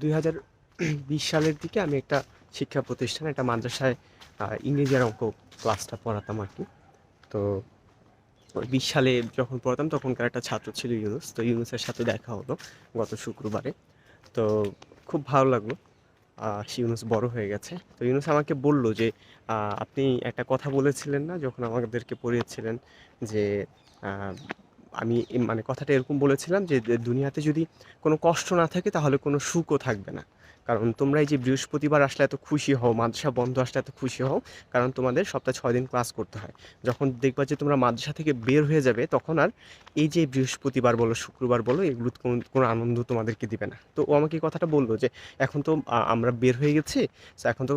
দুই হাজার বিশ সালের দিকে আমি একটা শিক্ষা প্রতিষ্ঠান, একটা মাদ্রাসায় ইংরেজি আর অঙ্ক ক্লাসটা পড়াতাম আর কি। তো বিশ সালে যখন পড়াতাম তখনকার একটা ছাত্র ছিল ইউনুস। তো ইউনুসের সাথে দেখা হলো গত শুক্রবারে। তো খুব ভালো লাগল। সে ইউনুস বড় হয়ে গেছে। তো ইউনুস আমাকে বলল যে আপনি একটা কথা বলেছিলেন না যখন আমাদেরকে পড়িয়েছিলেন যে আমি মানে কথাটা এরকম বলেছিলাম যে দুনিয়াতে যদি কোনো কষ্ট না থাকে তাহলে কোনো সুখও থাকবে না। কারণ তোমরা এই যে বৃহস্পতিবার আসলে এত খুশি হও, মাদ্রাসা বন্ধ আসলে এত খুশি হও, কারণ তোমাদের সপ্তাহে ছয় দিন ক্লাস করতে হয়। যখন দেখবা যে তোমরা মাদ্রাসা থেকে বের হয়ে যাবে, তখন আর এই যে বৃহস্পতিবার বলো, শুক্রবার বলো, এগুলো কোনো আনন্দ তোমাদেরকে দিবে না। তো ও আমাকে কথাটা বলল যে, এখন তো আমরা বের হয়ে গেছি এখন তো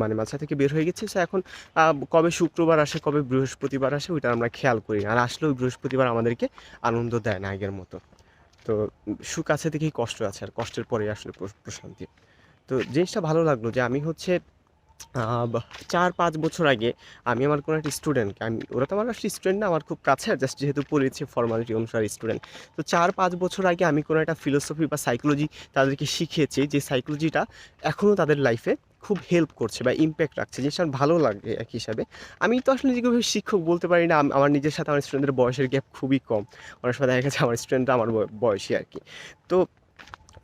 মানে মাদ্রাসা থেকে বের হয়ে গেছি এখন কবে শুক্রবার আসে, কবে বৃহস্পতিবার আসে, ওইটা আমরা খেয়াল করি। আর আসলেও বৃহস্পতিবার আমাদেরকে আনন্দ দেয় না আগের মতো। তো সুখ আছে দেখেই কষ্ট আছে আর কষ্টের পরে আসলে প্রশান্তি। তো জিনিসটা ভালো লাগল যে আমি হচ্ছে চার, পাঁচ বছর আগে আমি আমার কোনো একটা স্টুডেন্টকে আমি, ওরা তো আমার স্টুডেন্ট না, আমার খুব কাছে জাস্ট যেহেতু পড়েছি ফর্মালিটি অনুসারে স্টুডেন্ট তো চার, পাঁচ বছর আগে আমি কোনো একটা ফিলোসফি বা সাইকোলজি তাদেরকে শিখিয়েছি, যে সাইকোলজিটা এখনও তাদের লাইফে খুব হেল্প করছে বা ইম্প্যাক্ট রাখছে জিনিসটা আমার ভালো লাগে এক হিসাবে। আমি তো আসলে নিজেকে শিক্ষক বলতে পারি না আমার নিজের সাথে আমার স্টুডেন্টের বয়সের গ্যাপ খুবই কম। অনেক সময় দেখা গেছে আমার স্টুডেন্টরা আমার বয়- বয়সী আর কি। তো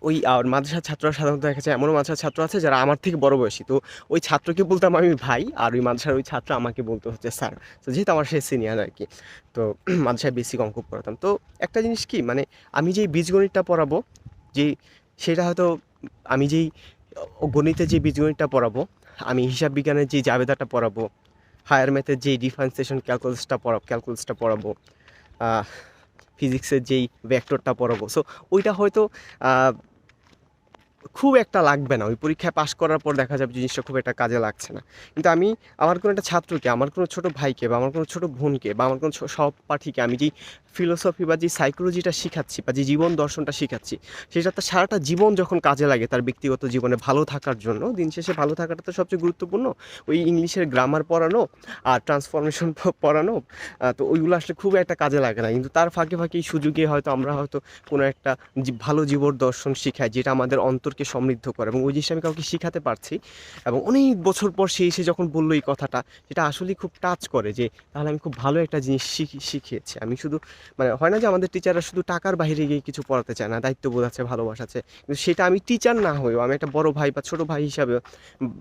ওই, আর মাদ্রাসার ছাত্ররা সাধারণত দেখা যায় এমনও মাদ্রাসার ছাত্র আছে যারা আমার থেকে বড় বয়সী। তো ওই ছাত্রকে বলতাম আমি ভাই, আর ওই মাদ্রাসার ওই ছাত্র আমাকে বলতে হচ্ছে স্যার। তো যেহেতু আমার সে সিনিয়র আর কি, তো মাদ্রাসায় বেসিক অঙ্ক পড়াতাম। তো একটা জিনিস কি মানে আমি যেই বীজগণিতটা পড়াবো যে সেটা হয়তো আমি যেই গণিতে যে বীজগণিতটা পড়াবো, আমি হিসাব বিজ্ঞানের যে জাবেদাটা পড়াবো হায়ার ম্যাথের যেই ডিফারেন্সিয়েশন ক্যালকুলেসটা পড়াবো ক্যালকুলেসটা পড়াবো ফিজিক্সের যেই ভ্যাক্টরটা পড়াবো সো ওইটা হয়তো খুব একটা লাগবে না। ওই পরীক্ষায় পাশ করার পর দেখা যাবে জিনিসটা খুব একটা কাজে লাগছে না। কিন্তু আমি, আমার কোনো একটা ছাত্রকে, আমার কোনো ছোটো ভাইকে বা আমার কোনো ছোটো বোনকে বা আমার কোনো সহপাঠীকে আমি যেই ফিলোসফি বা যে সাইকোলজিটা শিখাচ্ছি বা যে জীবন দর্শনটা শিখাচ্ছি, সেটা তার সারাটা জীবন যখন কাজে লাগে তার ব্যক্তিগত জীবনে ভালো থাকার জন্য, দিন শেষে ভালো থাকাটা তো সবচেয়ে গুরুত্বপূর্ণ। ওই ইংলিশের গ্রামার পড়ানো আর ট্রান্সফরমেশন পড়ানো তো ওইগুলো আসলে খুব একটা কাজে লাগে না। কিন্তু তার ফাঁকে ফাঁকে এই সুযোগে হয়তো আমরা হয়তো কোনো একটা ভালো জীবন দর্শন শিখাই, যেটা আমাদের অন্তরকে সমৃদ্ধ করে এবং ওই জিনিসটা আমি কাউকে শিখাতে পারছি। এবং অনেক বছর পর সে এসে যখন বলল এই কথাটা, সেটা আসলেই খুব টাচ করে যে, তাহলে আমি খুব ভালো একটা জিনিস শিখি, শিখিয়েছি। আমি শুধু মানে হয় না যে আমাদের টিচাররা শুধু টাকার বাইরে গিয়ে কিছু পড়াতে চায় না, দায়িত্ববোধ আছে, ভালোবাসা আছে। কিন্তু সেটা আমি টিচার না হয়েও, আমি একটা বড় ভাই বা ছোট ভাই হিসাবে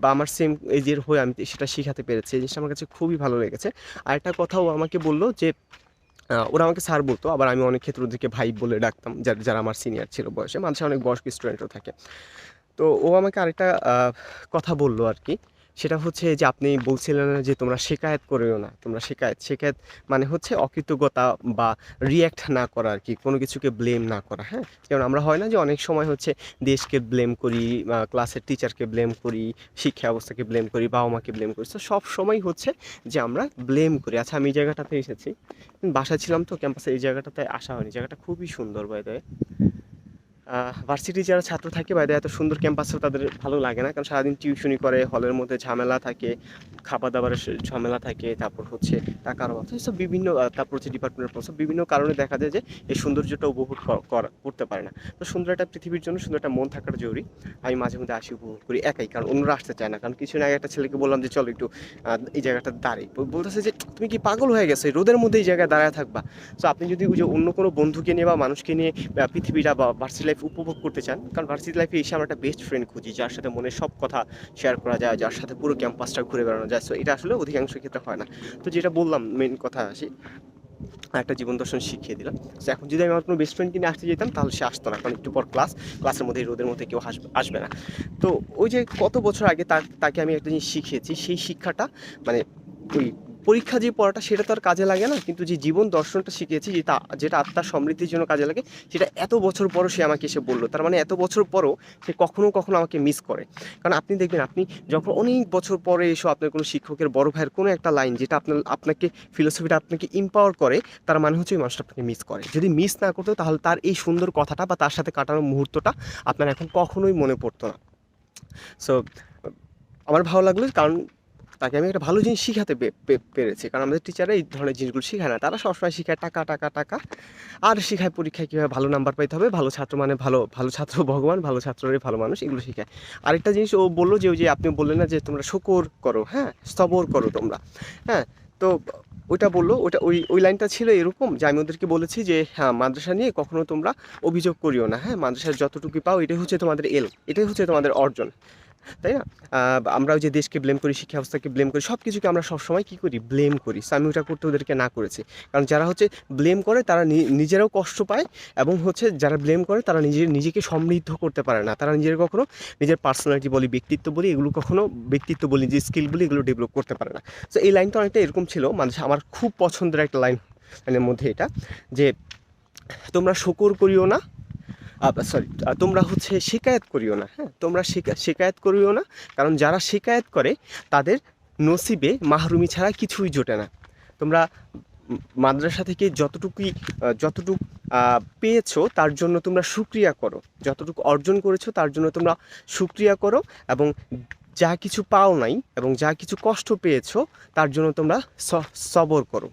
বা আমার সেম এজের হয়ে আমি সেটা শেখাতে পেরেছি। এই জিনিসটা আমার কাছে খুবই ভালো লেগেছে। আর একটা কথাও আমাকে বলল যে ওরা আমাকে স্যার বলতো, আবার আমি অনেক ক্ষেত্র ওদেরকে ভাই বলে ডাকতাম, যারা যারা আমার সিনিয়র ছিল বয়সে। মানুষের অনেক বয়স্ক স্টুডেন্টও থাকে। তো ও আমাকে আরেকটা কথা বলল আর কি। সেটা হচ্ছে যে আপনি বলছিলেন যে তোমরা শেকায়ত করেও না। তোমরা শেকায়ত শেকায়ত মানে হচ্ছে অকৃতজ্ঞতা বা রিয়্যাক্ট না করা আর কি কোনো কিছুকে ব্লেম না করা হ্যাঁ? যেমন আমরা হয় না যে অনেক সময় হচ্ছে দেশকে ব্লেম করি ক্লাসের টিচারকে ব্লেম করি, শিক্ষা ব্যবস্থাকে ব্লেম করি, বাবা মাকে ব্লেম করি। তো সব সময় হচ্ছে যে আমরা ব্লেম করি। আচ্ছা আমি এই জায়গাটাতে এসেছি। বাসায় ছিলাম তো ক্যাম্পাসে এই জায়গাটাতে আসা হয়নি। জায়গাটা খুবই সুন্দর বাইরে ভার্সিটি যারা ছাত্র থাকে বাইরে এত সুন্দর ক্যাম্পাসেও তাদের ভালো লাগে না। কারণ সারাদিন টিউশনি করে হলের মধ্যে ঝামেলা থাকে খাবার দাবারের ঝামেলা থাকে, তারপর হচ্ছে টাকার অভাব সব বিভিন্ন তারপর হচ্ছে ডিপার্টমেন্টের প্রসব বিভিন্ন কারণে দেখা যায় যে এই সৌন্দর্যটা উপভোগ করা- করতে পারে না। তো সুন্দর একটা পৃথিবীর জন্য সুন্দর একটা মন থাকাটা জরুরি। আমি মাঝে মধ্যে আসি, উপভোগ করি একাই, কারণ অন্যরা আসতে চায় না। কারণ কিছুদিন আগে একটা ছেলেকে বললাম যে, চলো একটু এই জায়গাটা দাঁড়াই। ব- বলতেছে যে, তুমি কি পাগল হয়ে গেছো? এই রোদের মধ্যে এই জায়গায় দাঁড়ায় থাকবা। তো আপনি যদি ওই যে অন্য কোনো বন্ধুকে নিয়ে বা মানুষকে নিয়ে পৃথিবীটা বা ভার্সিটি লাইফ উপভোগ করতে চান, কারণ ভার্সিটি লাইফে এসে আমরা একটা বেস্ট ফ্রেন্ড খুঁজি, যার সাথে মনের সব কথা শেয়ার করা যায়, যার সাথে পুরো ক্যাম্পাসটা ঘুরে বেড়ানো যায়। সো এটা আসলে অধিকাংশ ক্ষেত্রে হয় না। তো যেটা বললাম মেন কথা আসি একটা জীবন দর্শন শিখিয়ে দিলাম তো এখন যদি আমি আমার কোনো বেস্ট ফ্রেন্ডকে নিয়ে আসতে যেতাম, তাহলে সে আসতো না, কারণ একটু পর ক্লাস ক্লাসের মধ্যে রোদের মধ্যে কেউ আসবে আসবে না। তো ওই যে কত বছর আগে তাকে আমি একটা জিনিস শিখিয়েছি, সেই শিক্ষাটা মানে ওই পরীক্ষা যে পড়াটা সেটা তো আর কাজে লাগে না, কিন্তু যে জীবন দর্শনটা শিখিয়েছি যেটা যেটা আত্মার সমৃদ্ধির জন্য কাজে লাগে, সেটা এত বছর পরও সে আমাকে এসে বলল। তার মানে এত বছর পরও সে কখনো কখনো আমাকে মিস করে। কারণ আপনি দেখবেন, আপনি যখন অনেক বছর পরে এসো আপনার কোনো শিক্ষকের বড় ভাইয়ের কোনো একটা লাইন যেটা আপনার আপনাকে ফিলোসফিটা আপনাকে ইম্পাওয়ার করে, তার মানে হচ্ছে ওই মানুষটা আপনাকে মিস করে। যদি মিস না করতো, তাহলে তার এই সুন্দর কথাটা বা তার সাথে কাটানো মুহূর্তটা আপনার এখন কখনোই মনে পড়তো না। সো আমার ভালো লাগল, কারণ তাকে আমি একটা ভালো জিনিস শিখাতে পেরেছি। কারণ আমাদের টিচাররা এই ধরনের জিনিসগুলো শেখায় না। তারা সবসময় শেখায় টাকা টাকা টাকা। আর শেখায় পরীক্ষায় কীভাবে ভালো নাম্বার পাইতে হবে, ভালো ছাত্র মানে ভালো ভালো ছাত্র ভগবান, ভালো ছাত্রই ভালো মানুষ, এগুলো শেখায়। আরেকটা জিনিস ও বলল যে, ওই যে আপনি বললেন না যে, তোমরা শকর করো হ্যাঁ? স্তবর করো তোমরা হ্যাঁ? তো ওইটা বলল ওটা ওই ওই লাইনটা ছিল এরকম যে আমি ওদেরকে বলেছি যে হ্যাঁ মাদ্রাসা নিয়ে কখনো তোমরা অভিযোগ করিও না হ্যাঁ? মাদ্রাসার যতটুকু পাও, এটাই হচ্ছে তোমাদের এল এটাই হচ্ছে তোমাদের অর্জন। তাই না? আমরা ওই যে দেশকে ব্লেম করি, শিক্ষা ব্যবস্থাকে ব্লেম করি সব কিছুকে আমরা সবসময় কী করি? ব্লেম করি। So আমি ওটা করতে ওদেরকে না করেছি। কারণ যারা হচ্ছে ব্লেম করে, তারা নিজেরাও কষ্ট পায় এবং হচ্ছে যারা ব্লেম করে, তারা নিজের নিজেকে সমৃদ্ধ করতে পারে না। তারা নিজের কখনো নিজের পার্সোনালিটি বলি, ব্যক্তিত্ব বলি, এগুলো কখনো ব্যক্তিত্ব বলি, যে স্কিল বলি, এগুলো ডেভেলপ করতে পারে না। তো এই লাইনটা অনেকটা এরকম ছিল। মানে আমার খুব পছন্দের একটা লাইন লাইনের মধ্যে এটা, যে তোমরা শকর করিও না সরি তোমরা হচ্ছে শিকায়ত করিও না হ্যাঁ? তোমরা শিকা- শিকায়ত করিও না, কারণ যারা শিকায়ত করে, তাদের নসিবে মাহরুমি ছাড়া কিছুই জোটে না। তোমরা মাদ্রাসা থেকে যতটুকুই যতটুক পেয়েছ, তার জন্য তোমরা সুক্রিয়া করো। যতটুকু অর্জন করেছ, তার জন্য তোমরা সুক্রিয়া করো এবং যা কিছু পাও নাই এবং যা কিছু কষ্ট পেয়েছ, তার জন্য তোমরা সবর করো।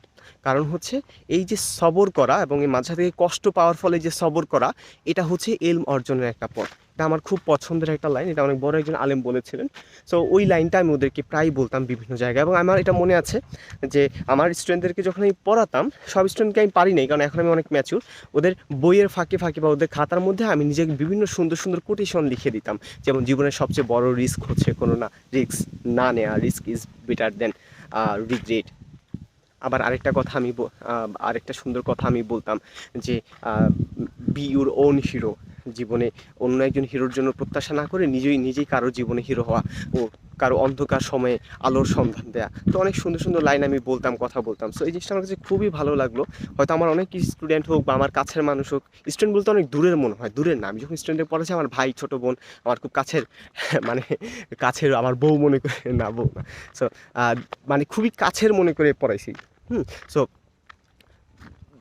কারণ হচ্ছে এই যে সবর করা এবং এই মাঝা থেকে কষ্ট পাওয়ার ফলে যে সবর করা, এটা হচ্ছে এলম অর্জনের একটা পথ। এটা আমার খুব পছন্দের একটা লাইন, এটা অনেক বড় একজন আলেম বলেছিলেন। সো ওই লাইনটা আমি ওদেরকে প্রায় বলতাম বিভিন্ন জায়গায় এবং আমার এটা মনে আছে যে আমার স্টুডেন্টদেরকে যখন আমি পড়াতাম, সব স্টুডেন্টকে আমি পারি নাই, কারণ এখন আমি অনেক ম্যাচুর ওদের বইয়ের ফাঁকে ফাঁকে বা ওদের খাতার মধ্যে আমি নিজেকে বিভিন্ন সুন্দর সুন্দর কোটেশন লিখে দিতাম। যেমন জীবনের সবচেয়ে বড় রিস্ক হচ্ছে কোনো না রিস্ক না নেওয়া risk is better than regret আবার আরেকটা কথা আমি আরেকটা সুন্দর কথা আমি বলতাম যে বি ইউর ওন হিরো জীবনে অন্য একজন হিরোর জন্য প্রত্যাশা না করে নিজেই নিজেই কারও জীবনে হিরো হওয়া ও কারও অন্ধকার সময়ে আলোর সন্ধান দেয়া। তো অনেক সুন্দর সুন্দর লাইন আমি বলতাম, কথা বলতাম। সো এই জিনিসটা আমার কাছে খুবই ভালো লাগল। হয়তো আমার অনেক স্টুডেন্ট হোক বা আমার কাছের মানুষ হোক স্টুডেন্ট বলতে অনেক দূরের মনে হয়, দূরের না। আমি যখন স্টুডেন্টে পড়েছি আমার ভাই ছোটো বোন, আমার খুব কাছের মানে কাছের, আমার বউ মনে করে, না, বউ না। সো মানে খুবই কাছের মনে করে পড়াইছি। হুম সো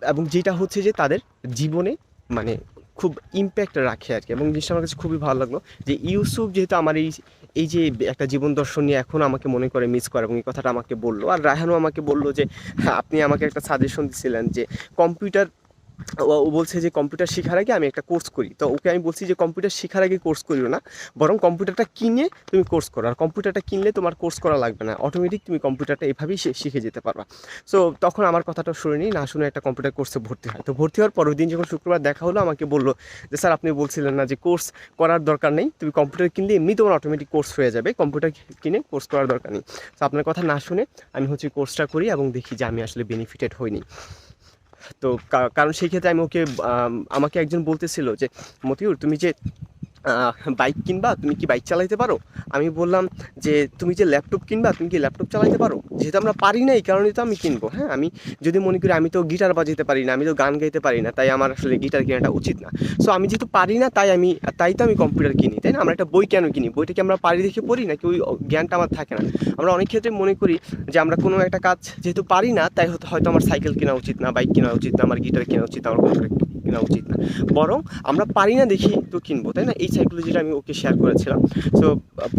এবং যেটা হচ্ছে যে তাদের জীবনে মানে খুব ইম্প্যাক্ট রাখে আর কি এবং জিনিসটা আমার কাছে খুবই ভালো লাগল যে ইউসুফ যেহেতু আমার এই এই যে একটা জীবন দর্শন নিয়ে এখন আমাকে মনে করে মিস করে এবং এই কথাটা আমাকে বলল। আর রায়হানও আমাকে বলল যে হ্যাঁ, আপনি আমাকে একটা সাজেশন দিছিলেন যে কম্পিউটার ও বলছে যে কম্পিউটার শেখার আগে আমি একটা কোর্স করি। তো ওকে আমি বলছি যে কম্পিউটার শেখার আগে কোর্স করিও না, বরং কম্পিউটারটা কিনে তুমি কোর্স করো। আর কম্পিউটারটা কিনলে তোমার কোর্স করা লাগবে না। অটোমেটিক তুমি কম্পিউটারটা এভাবেই শিখে যেতে পারবা। সো তখন আমার কথাটা শুনে নিই, না শুনে একটা কম্পিউটার কোর্সে ভর্তি হয়। তো ভর্তি হওয়ার পরের দিন যখন শুক্রবার দেখা হলো, আমাকে বলল যে, স্যার, আপনি বলছিলেন না যে কোর্স করার দরকার নেই। তুমি কম্পিউটার কিনলে এমনি তোমার অটোমেটিক কোর্স হয়ে যাবে। কম্পিউটার কিনে কোর্স করার দরকার নেই। তো আপনার কথা না শুনে আমি হচ্ছে কোর্সটা করি এবং দেখি যে আমি আসলে বেনিফিটেড হইনি। তো কারণ সেই ক্ষেত্রে আমি ওকে আম, আমাকে একজন বলতেছিল যে মতিউর তুমি যে বাইক কিনবা, তুমি কি বাইক চালাইতে পারো? আমি বললাম যে, তুমি যে ল্যাপটপ কিনবা, তুমি কি ল্যাপটপ চালাইতে পারো? যেহেতু আমরা পারি না, এই কারণে তো আমি কিনবো হ্যাঁ? আমি যদি মনে করি আমি তো গিটার বাজাতে পারি না, আমি তো গান গাইতে পারি না, তাই আমার আসলে গিটার কেনাটা উচিত না। সো আমি যেহেতু পারি না, তাই আমি, তাই তো আমি কম্পিউটার কিনি, তাই না? আমরা একটা বই কেন কিনি? বইটা কি আমরা পারি দেখে পড়ি, নাকি ওই জ্ঞানটা আমার থাকে না? আমরা অনেক ক্ষেত্রে মনে করি যে, আমরা কোনো একটা কাজ যেহেতু পারি না, তাই হয়তো আমার সাইকেল কেনা উচিত না বাইক কেনা উচিত না, আমার গিটার কেনা উচিত আমার কম্পিউটার কেনা উচিত না। বরং আমরা পারি না দেখি তো কিনবো, তাই না? এই সাইকোলজিটা আমি ওকে শেয়ার করেছিলাম। সো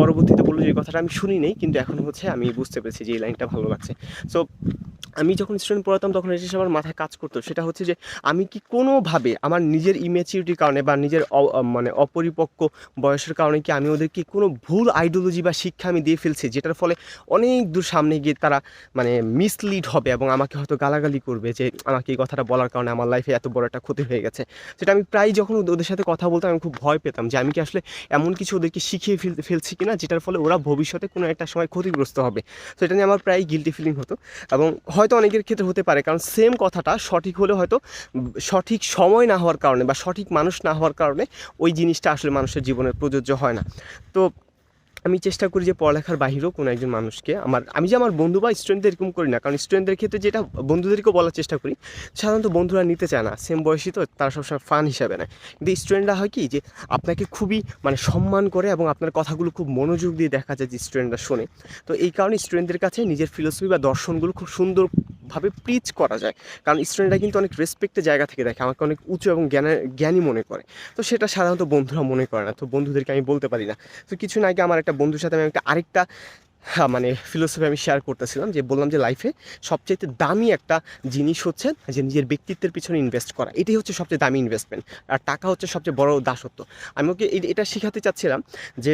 পরবর্তীতে বলল যে কথাটা আমি শুনি নেই, কিন্তু এখন হচ্ছে আমি বুঝতে পেরেছি যে, এই লাইনটা ভালো লাগছে। সো আমি যখন স্টুডেন্ট পড়াতাম, তখন এটা আমার মাথায় কাজ করতো। সেটা হচ্ছে যে, আমি কি কোনোভাবে আমার নিজের ইমেচিউরিটির কারণে বা নিজের মানে অপরিপক্ক বয়সের কারণে কি আমি ওদেরকে কোনো ভুল আইডিওলজি বা শিক্ষা আমি দিয়ে ফেলছি, যেটার ফলে অনেক দূর সামনে গিয়ে তারা মানে মিসলিড হবে এবং আমাকে হয়তো গালাগালি করবে যে, আমাকে এই কথাটা বলার কারণে আমার লাইফে এত বড় একটা ক্ষতি হয়ে গেছে। সেটা আমি প্রায় যখন ওদের- সাথে কথা বলতাম, আমি খুব ভয় পেতাম যে, আমি কি আসলে এমন কিছু ওদেরকে শিখিয়ে ফেল, ফেলছি কিনা, যেটার ফলে ওরা ভবিষ্যতে কোনো একটা সময় ক্ষতিগ্রস্ত হবে। এটা নিয়ে আমার প্রায় গিলটি ফিলিং হতো এবং হয়তো অনেকের ক্ষেত্রে হতে পারে, কারণ সেম কথাটা সঠিক হলে হয়তো সঠিক সময় না হওয়ার কারণে বা সঠিক মানুষ না হওয়ার কারণে ওই জিনিসটা আসলে মানুষের জীবনে প্রযোজ্য হয় না। তো আমি চেষ্টা করি যে পড়ালেখার বাহিরেও কোনো একজন মানুষকে আমার, আমি যে আমার বন্ধু বা স্টুডেন্টদের এরকম করি না, কারণ স্টুডেন্টদের ক্ষেত্রে যেটা বন্ধুদেরকেও বলার চেষ্টা করি, সাধারণত বন্ধুরা নিতে চায় না সেম বয়সী তো, তারা সবসময় ফান হিসাবে নেয়। কিন্তু স্টুডেন্টরা হয় কি, যে আপনাকে খুবই মানে সম্মান করে এবং আপনার কথাগুলো খুব মনোযোগ দিয়ে দেখা যায় যে স্টুডেন্টরা শোনে। তো এই কারণে স্টুডেন্টদের কাছে নিজের ফিলোসফি বা দর্শনগুলো খুব সুন্দরভাবে প্রিচ করা যায়। কারণ স্টুডেন্টরা কিন্তু অনেক রেসপেক্টের জায়গা থেকে দেখে, আমাকে অনেক উঁচু এবং জ্ঞানের জ্ঞানী মনে করে। তো সেটা সাধারণত বন্ধুরা মনে করে না, তো বন্ধুদেরকে আমি বলতে পারি না। তো কিছু না আগে আমার একটা বন্ধুর সাথে আমি একটা আরেকটা হ্যাঁ, মানে ফিলোসফি আমি শেয়ার করতেছিলাম যে বললাম যে লাইফে সবচেয়ে দামি একটা জিনিস হচ্ছে যে নিজের ব্যক্তিত্বের পিছনে ইনভেস্ট করা। এটাই হচ্ছে সবচেয়ে দামি ইনভেস্টমেন্ট আর টাকা হচ্ছে সবচেয়ে বড় দাসত্ব। আমি ওকে এটা শেখাতে চাচ্ছিলাম যে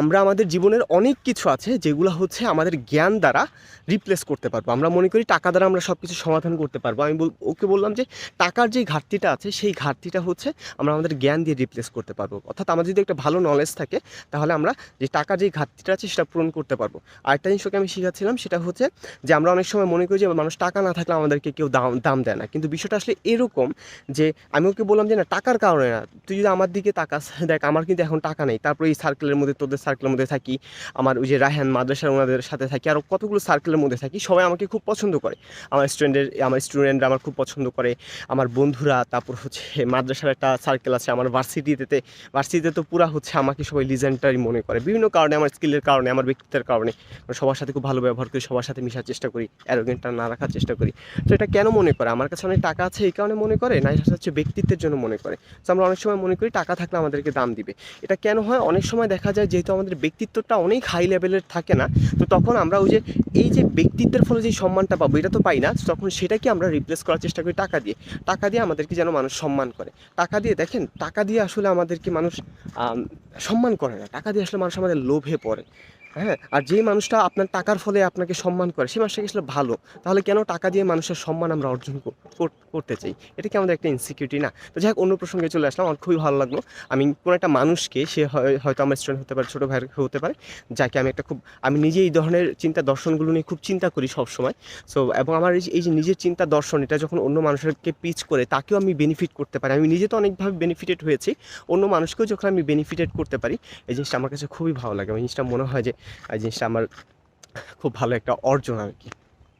আমরা আমাদের জীবনের অনেক কিছু আছে যেগুলো হচ্ছে আমাদের জ্ঞান দ্বারা রিপ্লেস করতে পারব। আমরা মনে করি টাকা দ্বারা আমরা সব কিছু সমাধান করতে পারব। আমি ওকে বললাম যে টাকার যে ঘাটতিটা আছে সেই ঘাটতিটা হচ্ছে আমরা আমাদের জ্ঞান দিয়ে রিপ্লেস করতে পারব। অর্থাৎ আমাদের যদি একটা ভালো নলেজ থাকে, তাহলে আমরা যে টাকার যে ঘাটতিটা আছে সেটা পূরণ করতে পারব। আরেকটা জিনিস ওকে আমি শিখাচ্ছিলাম, সেটা হচ্ছে যে আমরা অনেক সময় মনে করি যে মানুষ টাকা না থাকলে আমাদেরকে কেউ দাম দাম দেয় না। কিন্তু বিষয়টা আসলে এরকম যে আমি ওকে বললাম যে না, টাকার কারণে না। তুই যদি আমার দিকে তাকাস, দেখ, আমার কিন্তু এখন টাকা নেই। তারপরে এই সার্কেলের মধ্যে তোদের সার্কেলের মধ্যে থাকি, আমার ওই যে রায়হান মাদ্রাসার ওনাদের সাথে থাকি আরও কতগুলো সার্কেলের মধ্যে থাকি, সবাই আমাকে খুব পছন্দ করে। আমার স্টুডেন্টের আমার স্টুডেন্টরা আমার খুব পছন্দ করে, আমার বন্ধুরা, তারপর হচ্ছে মাদ্রাসার একটা সার্কেল আছে আমার ভার্সিটিতে ভার্সিটিতে তো পুরা হচ্ছে আমাকে সবাই লিজেন্ডারি মনে করে। বিভিন্ন কারণে, আমার স্কিলের কারণে, আমার ব্যক্তিত্বের কারণে সবার সাথে খুব ভালো ব্যবহার করি, সবার সাথে মিশার চেষ্টা করি অ্যারোগেন্টটা না রাখার চেষ্টা করি। তো এটা কেন মনে করে? আমার কাছে অনেক টাকা আছে, এই কারণে মনে করে, না, এটা হচ্ছে ব্যক্তিত্বের জন্য মনে করে। তো আমরা অনেক সময় মনে করি, টাকা থাকলে আমাদেরকে দাম দিবে। এটা কেন হয়? অনেক সময় দেখা যায় যেহেতু আমাদের ব্যক্তিত্বটা অনেক হাই লেভেলের থাকে না, তো তখন আমরা ওই যে, এই যে ব্যক্তিত্বের ফলে যে সম্মানটা পাবো, এটা তো পাই না তখন সেটাকে আমরা রিপ্লেস করার চেষ্টা করি টাকা দিয়ে। টাকা দিয়ে আমাদেরকে যেন মানুষ সম্মান করে। টাকা দিয়ে দেখেন, টাকা দিয়ে আসলে আমাদেরকে মানুষ সম্মান করে না। টাকা দিয়ে আসলে মানুষ আমাদের লোভে পড়ে। হ্যাঁ আর যেই মানুষটা আপনার টাকার ফলে আপনাকে সম্মান করে, সে মানুষটা আসলে ভালো? তাহলে কেন টাকা দিয়ে মানুষের সম্মান আমরা অর্জন কর- কর- করতে চাই? এটা কি আমাদের একটা ইনসিকিউরিটি না? তো যাই হোক, অন্য প্রসঙ্গে চলে আসলাম, আমার খুবই ভালো লাগল। আমি কোনো একটা মানুষকে, সে হয়- হয়তো আমার স্টুডেন্ট হতে পারে, ছোটো ভাইয়ের হতে পারে, যাকে আমি একটা খুব, আমি নিজে এই ধরনের চিন্তা দর্শনগুলো নিয়ে খুব চিন্তা করি সবসময়। সো এবং আমার এই যে- এই যে নিজের চিন্তা দর্শন, এটা যখন অন্য মানুষকে পিচ করে, তাকেও আমি বেনিফিট করতে পারি। আমি নিজে তো অনেকভাবে বেনিফিটেড হয়েছি। অন্য মানুষকেও যখন আমি বেনিফিটেড করতে পারি, এই জিনিসটা আমার কাছে খুবই ভালো লাগে। এই জিনিসটা মনে হয় যে এই জিনিসটা আমার খুব ভালো একটা অর্জন আর কি।